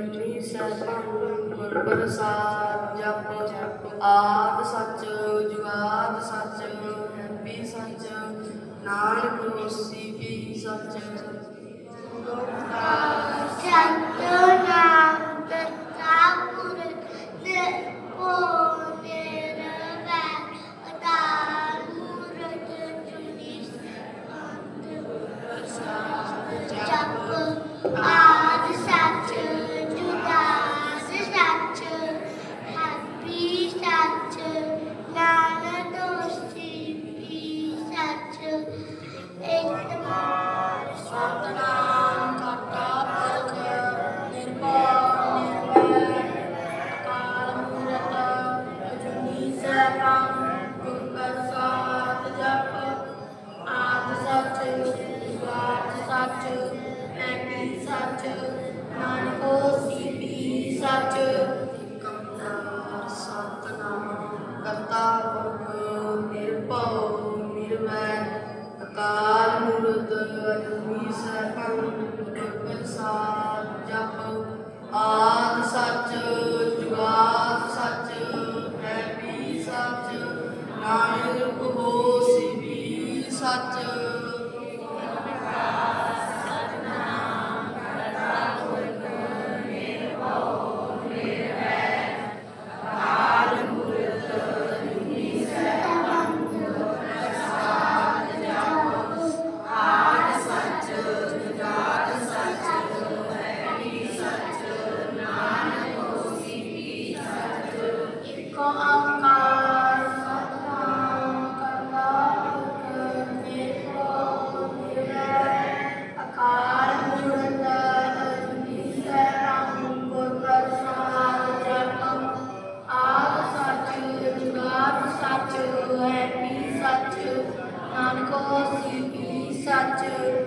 ਕੰਠੀ ਸਹਿਬੰ ਜਪ ਆਦ ਸੱਚ ਜੁਗਾਦ ਸੱਚ ਹੈਪੀ ਸੱਚ। ਨਾਨਕ ਰੋਸੀ ਵੀ ਸੱਚ ਸੰਤੋ Hallelujah. to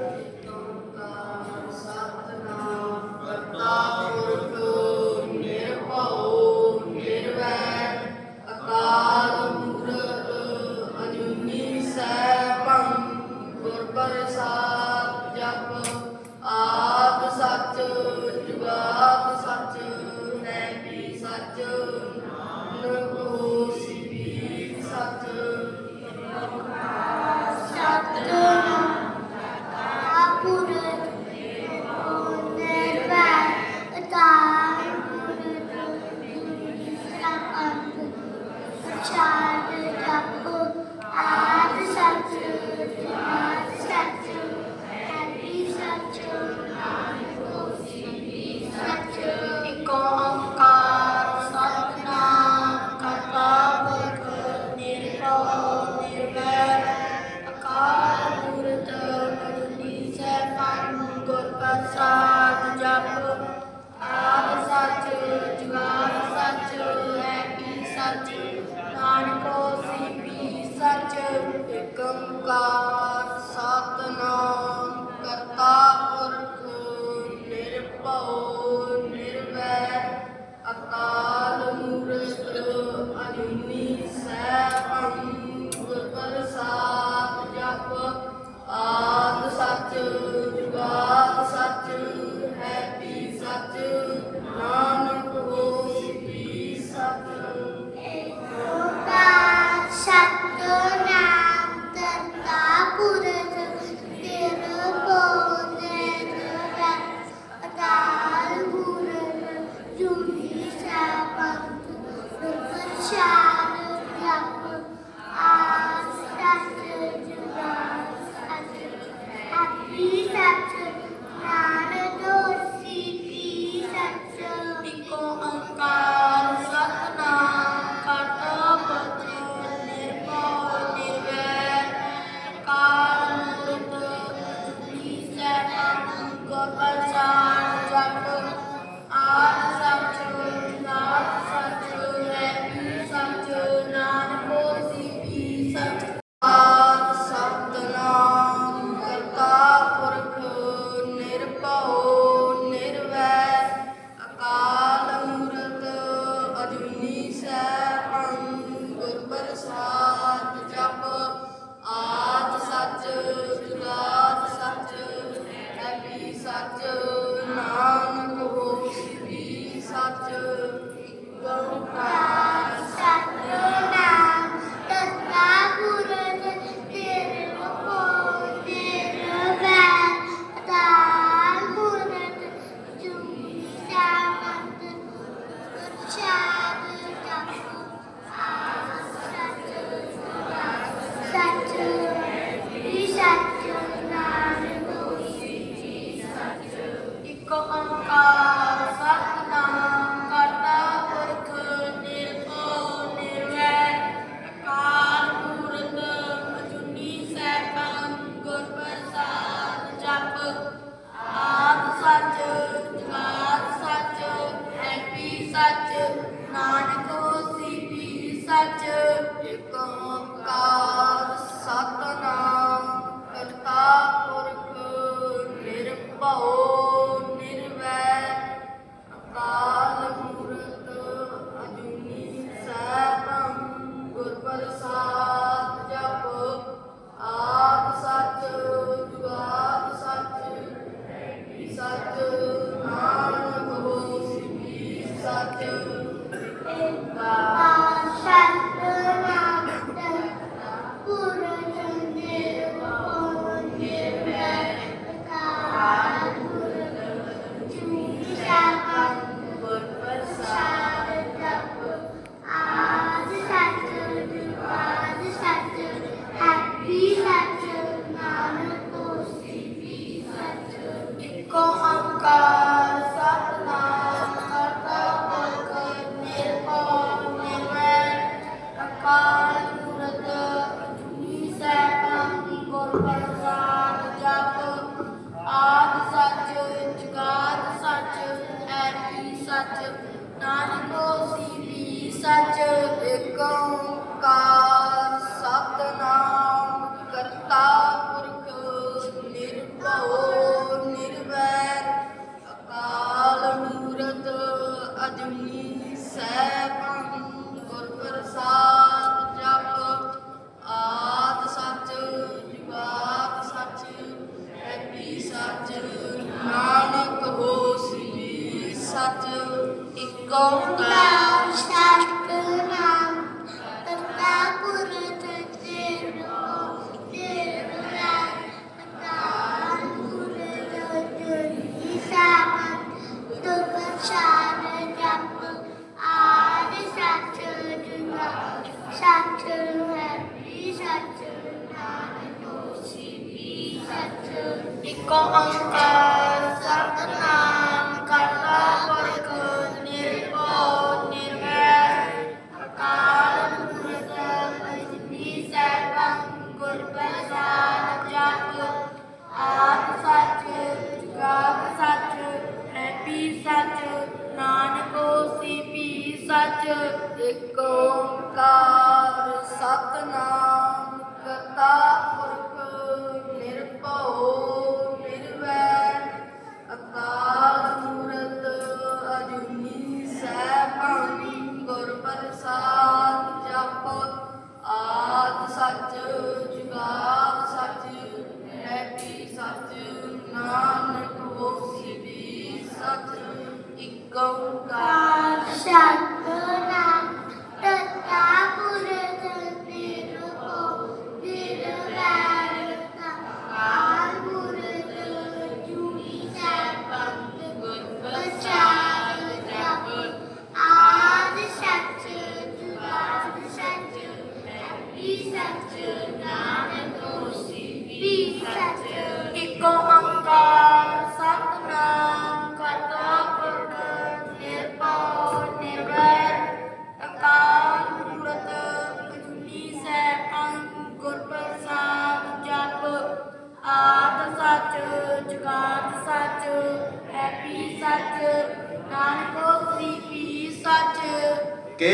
ਵੀ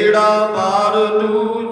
ਕਿਹੜਾ ਪਾਰ ਤੂੰ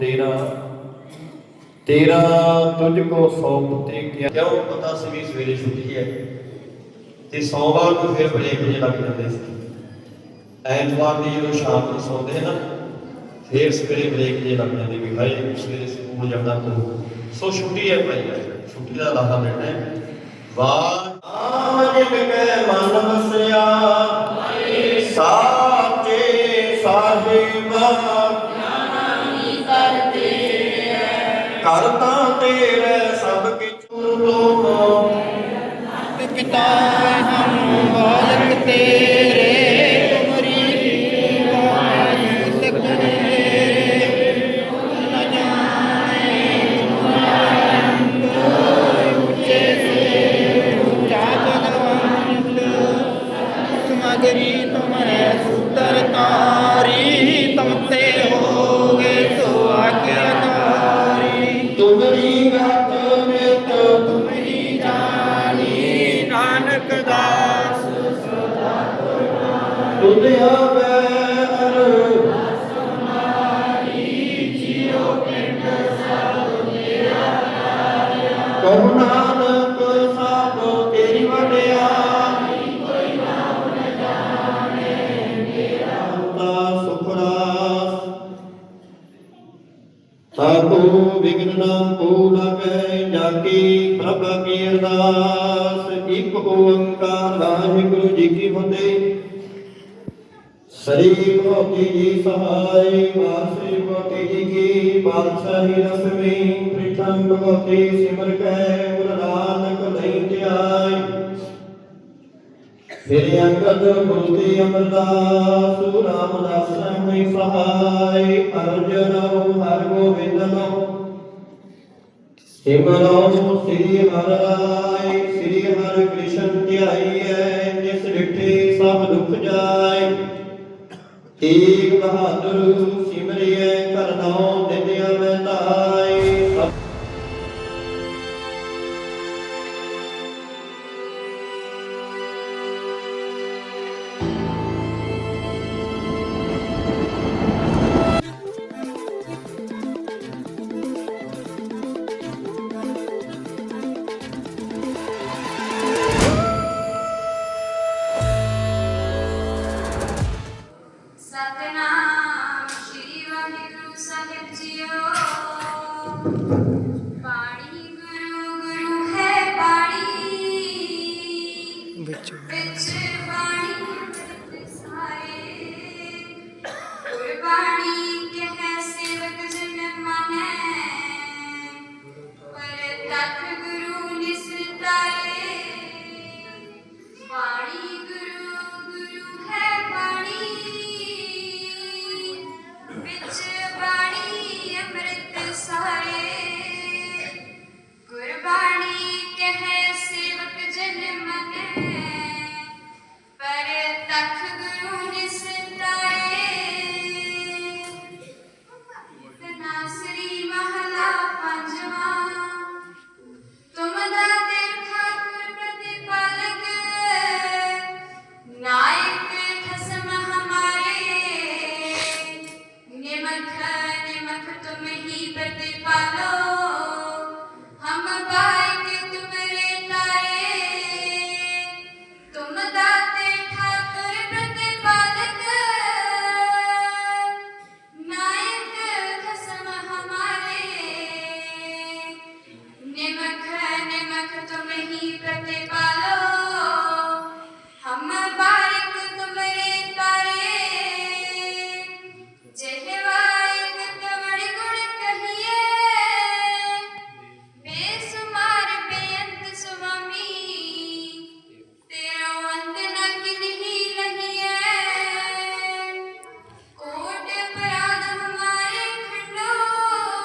ਤੇਰਾ ਤੇਰਾ ਤੁਝ ਕੋ ਸੌਂਪ ਤੇ ਕਿਆ? ਕਿਉਂ? ਪਤਾ ਸੀ ਵੀ ਸਵੇਰੇ ਛੁੱਟੀ ਹੈ। ਤੇ ਸੋਮਵਾਰ ਨੂੰ ਫਿਰ ਬ੍ਰੇਕ ਜੇ ਲੱਗ ਜਾਂਦੇ ਸੀ। ਐਤਵਾਰ ਦੀ ਜਦੋਂ ਸ਼ਾਮ ਨੂੰ ਸੌਂਦੇ ਨਾ, ਫਿਰ ਸਵੇਰੇ ਬ੍ਰੇਕ ਜੇ ਲੱਗ ਜਾਂਦੇ ਵੀ ਹਾਏ, ਸਵੇਰੇ ਸਕੂਲ ਜਾਂਦਾ ਪਊ ਸੋ ਛੁੱਟੀ ਹੈ ਭਾਈ, ਛੁੱਟੀ ਦਾ ਲਾਹਾ ਮਿਲਣਾ ਹੈ। ਵਾਹ ਆਮ ਕੈ ਮਨ ਵਸਿਆ ਸਾਚੇ ਸਾਹਿਬਾ, ਕਰਤਾ ਤੇਰੇ ਸਭ ਕਿਛੁ ਲੋਕੋ ਪਿਤਾ ਹਮ, ਬਾਲਕ ਤੇਰੇ। ਸ੍ਰੀ ਭਗਤੀ ਜੀ ਸਹਾਈ ਵਾਸੀ ਭਗਤੀ ਜੀ ਕੀ ਬਾਦਸ਼ਾਹੀ ਰਸਮੀ ਪ੍ਰਿਥਮ ਭਗਤੀ ਸਿਮਰ ਕੈ ਗੁਰ ਨਾਨਕ ਲਈ ਧਿਆਈ ਫਿਰ ਅੰਗਦ ਗੁਰਤੀ ਅਮਰਦਾਸ ਰਾਮਦਾਸ ਸੰਗਿ ਸਹਾਈ ਅਰਜਨ ਹਰ ਗੋਬਿੰਦ ਨੋ ਸਿਮਰੋ ਸ੍ਰੀ ਹਰਿ ਰਾਇ ਸ੍ਰੀ ਹਰਿ ਕ੍ਰਿਸ਼ਨ ਧਿਆਈਐ ਏਕ ਬਹਾਦਰ ਸਿਮਰਿਐ ਕਰਨੋ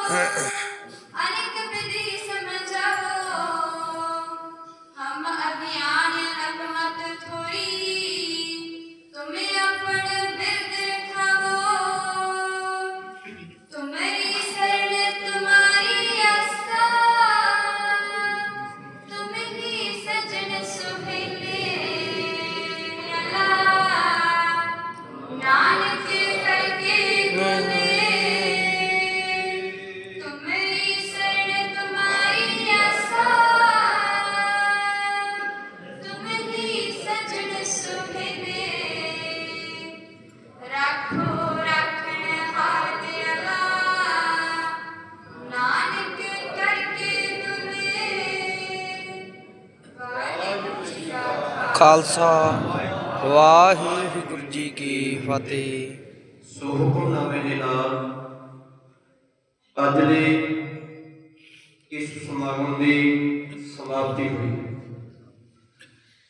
Eh. ਖਾਲਸਾ, ਵਾਹਿਗੁਰੂ ਜੀ ਕੀ ਫਤਿਹ। ਸੋ ਹੁਕਮਨਾਮੇ ਦੇ ਨਾਲ ਅੱਜ ਦੇ ਇਸ ਸਮਾਗਮ ਦੀ ਸਮਾਪਤੀ ਹੋਈ।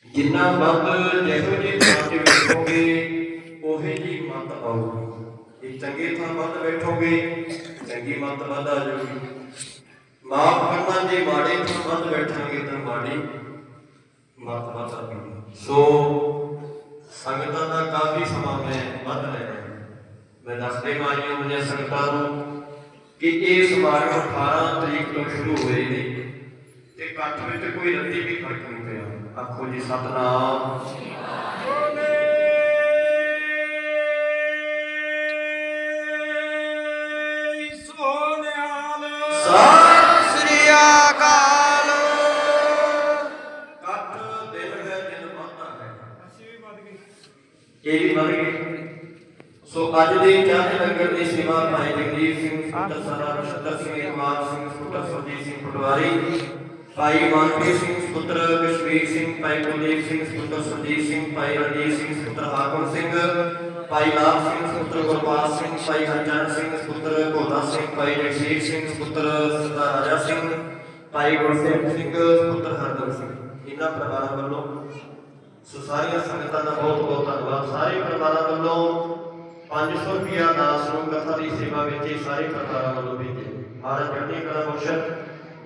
ਜਿੰਨਾ ਵੱਧ ਜਿਹੋ ਜਿਹੇ ਥਾਂ ਤੇ ਬੈਠੋਗੇ ਉਹੇ ਜੀ ਮਤ ਆਊਗੀ। ਇਹ ਚੰਗੇ ਥਾਂ ਵੱਧ ਬੈਠੋਗੇ, ਚੰਗੀ ਮਤ ਵੱਧ ਆ ਜਾਊਗੀ। ਮਾਫ ਕਰਨਾ ਜੇ ਮਾੜੇ ਥਾਂ ਵੱਧ ਬੈਠਾਂਗੇ ਤਾਂ ਮਾੜੀ ਮਤ ਵੱਧ ਸੋ ਸੰਗਤਾਂ ਦਾ ਕਾਫੀ ਸਮਾਂ ਮੈਂ ਵੱਧ ਲੈਣਾ ਮੈਂ ਦੱਸਦੇ ਮਾਈਆਂ ਮੁਝੇ ਸੰਗਤਾਂ ਨੂੰ ਕਿ ਇਹ ਸਮਾਗਮ 18 ਤਰੀਕ ਤੋਂ ਸ਼ੁਰੂ ਹੋਏ ਨੇ ਤੇ ਇਕੱਠ ਵਿੱਚ ਕੋਈ ਰੱਤੀ ਵੀ ਫ਼ਰਕ ਨਹੀਂ ਪਿਆ। ਆਖੋ ਜੀ, ਸਤਨਾਮ। ਅੱਜ ਦੇ ਚਾਹ ਲੰਗਰ ਦੀ ਸੇਵਾ ਭਾਈ ਜਗਦੀਪ ਸਿੰਘ ਸੁੱਤਰ ਸਰਦਾਰ ਨਛੱਤਰ ਸਿੰਘ ਇਕਮਾਲ ਸਿੰਘ ਸੁੱਤਰ ਸਰਜੀਤ ਸਿੰਘ ਪਟਵਾਰੀ, ਭਾਈ ਮਨਪ੍ਰੀਤ ਸਿੰਘ, ਪੁੱਤਰ ਕਸ਼ਮੀਰ ਸਿੰਘ, ਭਾਈ ਕੁਲਦੀਪ ਸਿੰਘ ਪੁੱਤਰ ਸਰਜੀਤ ਸਿੰਘ, ਭਾਈ ਰਣਜੀਤ ਸਿੰਘ ਪੁੱਤਰ ਹਾਕਮ ਸਿੰਘ, ਭਾਈ ਲਾਲ ਸਿੰਘ ਪੁੱਤਰ ਗੁਰਪਾਲ ਸਿੰਘ, ਭਾਈ ਹਰਜਨ ਸਿੰਘ ਪੁੱਤਰ ਭੋਲਾ ਸਿੰਘ, ਭਾਈ ਜਗਸੀਰ ਸਿੰਘ ਪੁੱਤਰ ਸਰਦਾਰ ਰਾਜਾ ਸਿੰਘ, ਭਾਈ ਗੁਰਸੇਵ ਸਿੰਘ ਪੁੱਤਰ ਹਰਦਮ ਸਿੰਘ। ਇਹਨਾਂ ਪਰਿਵਾਰਾਂ ਵੱਲੋਂ ਸੋ ਸਾਰੀਆਂ ਸੰਗਤਾਂ ਦਾ ਬਹੁਤ ਬਹੁਤ ਧੰਨਵਾਦ। ਸਾਰੇ ਪਰਿਵਾਰਾਂ ਵੱਲੋਂ 500 ਰੁਪਿਆ ਦਾਸ ਨੂੰ ਕਥਾ ਦੀ ਸੇਵਾ ਵਿੱਚ ਇਹ ਸਾਰੇ ਪਰਿਵਾਰਾਂ ਵੱਲੋਂ ਭੇਜੇ। ਮਹਾਰਾਜ ਚੜ੍ਹਦੀ ਕਲਾ ਬਖਸ਼ਣ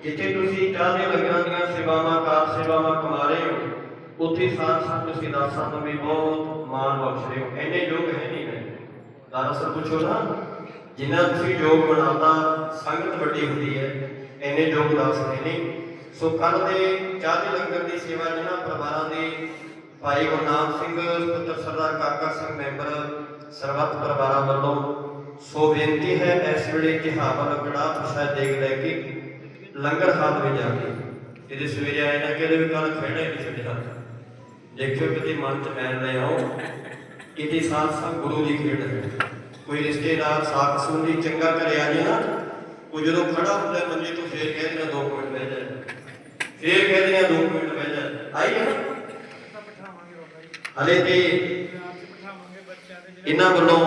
ਜਿੱਥੇ ਤੁਸੀਂ ਚਾਹ ਦੇ ਦੀਆਂ ਸੇਵਾਵਾਂ ਕਾਰ ਸੇਵਾਵਾਂ ਕਮਾ ਰਹੇ ਹੋ, ਉੱਥੇ ਸਾਥ ਸਾਥ ਤੁਸੀਂ ਦਾਸਾਂ ਨੂੰ ਵੀ ਬਹੁਤ ਮਾਣ ਬਖਸ਼ ਰਹੇ ਹੋ। ਇੰਨੇ ਯੋਗ ਹੈ ਨਹੀਂ ਨੇ ਦਰਅਸਲ ਪੁੱਛੋ ਨਾ, ਜਿੰਨਾ ਤੁਸੀਂ ਯੋਗ ਬਣਾਉਂਦਾ ਸੰਗਤ ਵੱਡੀ ਹੁੰਦੀ ਹੈ। ਇੰਨੇ ਯੋਗ ਦਾਸ ਹੈ ਨਹੀਂ। ਸੋ ਕੱਲ ਦੇ ਚਾਹ ਦੇ ਲੰਗਰ ਦੀ ਸੇਵਾ ਜਿਹਨਾਂ ਪਰਿਵਾਰਾਂ ਦੇ ਭਾਈ ਗੁਰਨਾਮ ਸਿੰਘ, ਪੁੱਤਰ ਸਰਦਾਰ ਕਾਕਾ ਸਿੰਘ ਮੈਂਬਰ ਸਰਬੱਤ ਪਰਿਵਾਰਾਂ ਵੱਲੋਂ ਸੋ ਬੇਨਤੀ ਹੈ ਇਸ ਵੇਲੇ ਕਿ ਹਾਵਨ ਕੜਾ ਪ੍ਰਸ਼ਾਦ ਦੇਗ ਲੈ ਕੇ ਲੰਗਰ ਹਾਲ ਵਿੱਚ ਜਾ ਕੇ ਇਹਦੇ ਸਵੇਰੇ ਆਏ ਨਾ ਕਿ ਵੀ ਕੱਲ ਖੜੇ ਨਹੀਂ ਛੱਡਿਆ ਦੇਖਿਓ ਕਿਤੇ ਮਨ ਚ ਮੈਲ ਲੈ ਆਓ, ਕਿਤੇ ਸਾਥ ਸੰਗ ਗੁਰੂ ਦੀ ਖੇਡ ਹੈ। ਕੋਈ ਰਿਸ਼ਤੇਦਾਰ ਸਾਥ ਸੁਣੀ ਚੰਗਾ ਘਰੇ ਆ ਜੇ ਨਾ, ਉਹ ਜਦੋਂ ਖੜਾ ਹੁੰਦਾ ਹੈ ਮੰਜੇ ਤੋਂ ਫੇਰ ਕਹਿੰਦੇ ਨੇ 2 ਮਿੰਟ ਬਹਿ ਜਾ। ਫੇਰ ਕਹਿੰਦੇ ਨੇ 2 ਮਿੰਟ ਬਹਿ ਜਾ। ਆਈ ਨਾ? ਹਲੇ ਤੇ ਇਹਨਾਂ ਵੱਲੋਂ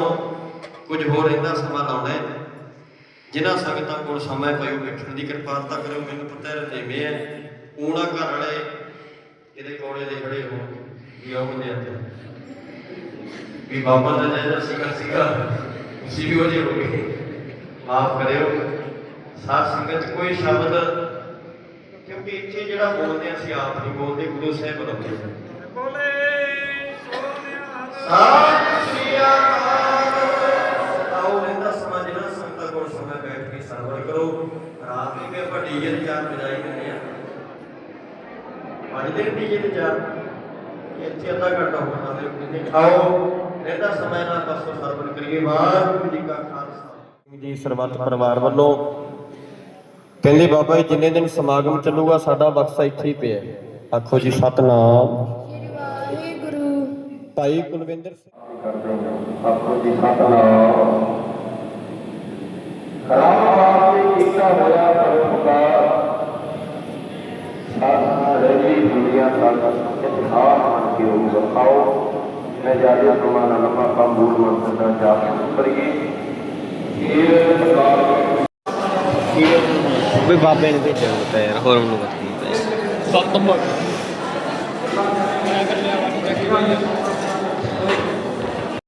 ਕੁਝ ਹੋਰ ਇਹਦਾ ਸਮਾਂ ਲਾਉਣਾ ਹੈ ਜਿਨ੍ਹਾਂ ਸੰਗਤਾਂ ਕੋਲ ਸਮਾਂ ਪਇਓ ਬੈਠਣ ਦੀ ਕਿਰਪਾਲਤਾ ਕਰੋ ਮੈਨੂੰ ਪਤਾ ਹੈ ਰਤੇਵੇਂ ਹੈ। ਊਣਾ ਘਰ ਵਾਲੇ ਇਹਦੇ ਕੋਲੇ ਦੇ ਖੜੇ ਹੋ ਵੀ ਮੁੰਡੇ ਆਤੇ ਵੀ ਬਾਬਾ ਦਾ ਜਿਹੜਾ ਸੀਗਾ ਸੀਗਾ ਤੁਸੀਂ ਵੀ ਉਹਦੇ ਹੋ ਗਏ। ਮਾਫ ਕਰਿਓ। ਸਾਧ ਸੰਗਤ ਕੋਈ ਸ਼ਬਦ ਕਿਉਂਕਿ ਇੱਥੇ ਜਿਹੜਾ ਬੋਲਦੇ ਅਸੀਂ ਆਪ ਨਹੀਂ ਬੋਲਦੇ ਗੁਰੂ ਸਾਹਿਬ ਬੁਲਾਉਂਦੇ ਨੇ ਸਤਿ ਸ਼੍ਰੀ ਰਾਤ ਨੂੰ ਕਿ ਆਪਾਂ ਡੀਜੇ ਦੇ ਚਾਰ ਵਜਾਈ ਦਿੰਦੇ ਆ। ਵਜਦੇ ਡੀਜੇ ਦੇ ਚਾਰ। ਇੱਥੇ ਅੱਧਾ ਘੰਟਾ ਹੋਣਾ ਫਿਰ ਕਿਤੇ ਆਓ। ਰਹਿੰਦਾ ਸਮਾਂ ਨਾਲ ਬਸ ਸਰਵਰ ਕਰੀਏ। ਵਾਹਿਗੁਰੂ ਜੀ ਕਾ ਖਾਲਸਾ। ਜੀ ਸਰਬੱਤ ਪਰਿਵਾਰ ਵੱਲੋਂ ਕਹਿੰਦੇ ਬਾਬਾ ਜੀ ਜਿੰਨੇ ਦਿਨ ਸਮਾਗਮ ਚੱਲੂਗਾ ਸਾਡਾ ਬਕਸਾ ਇੱਥੇ ਹੀ ਪਿਆ। ਆਖੋ ਜੀ ਸਤਨਾਮ। ਵਾਹਿਗੁਰੂ। ਭਾਈ ਕੁਲਵਿੰਦਰ ਸਿੰਘ। ਕਰਦੇ ਹਾਂ ਆਪੋ ਜੀ ਸਤਨਾਮ। ਰਾਮ ਵਾਸਤੇ ਕੀਤਾ ਹੋਇਆ ਪਰਉਪਕਾਰ। ਸਾਰੇ ਦੁਨੀਆ ਤੱਕ ਇਤਿਹਾਸ ਬਣ ਕੇ ਉਹ ਵਿਖਾਓ। ਮੈਂ ਜਾਦੇ ਸਮਾਨ ਲੰਮਾ ਕੰਮ ਮੂਲ ਮੰਤਰ ਦਾ ਜਾਪ ਕਰੀਏ। ਵੀ ਬਾਬੇ ਨੇ ਭੇਜਿਆ ਹੁੰਦਾ ਯਾਰ ਹੋਰ ਮੈਨੂੰ ਪਤਾ ਨਹੀਂ ਸਤਮ ਮੈਂ ਕਰ ਲਿਆ ਵਾਟ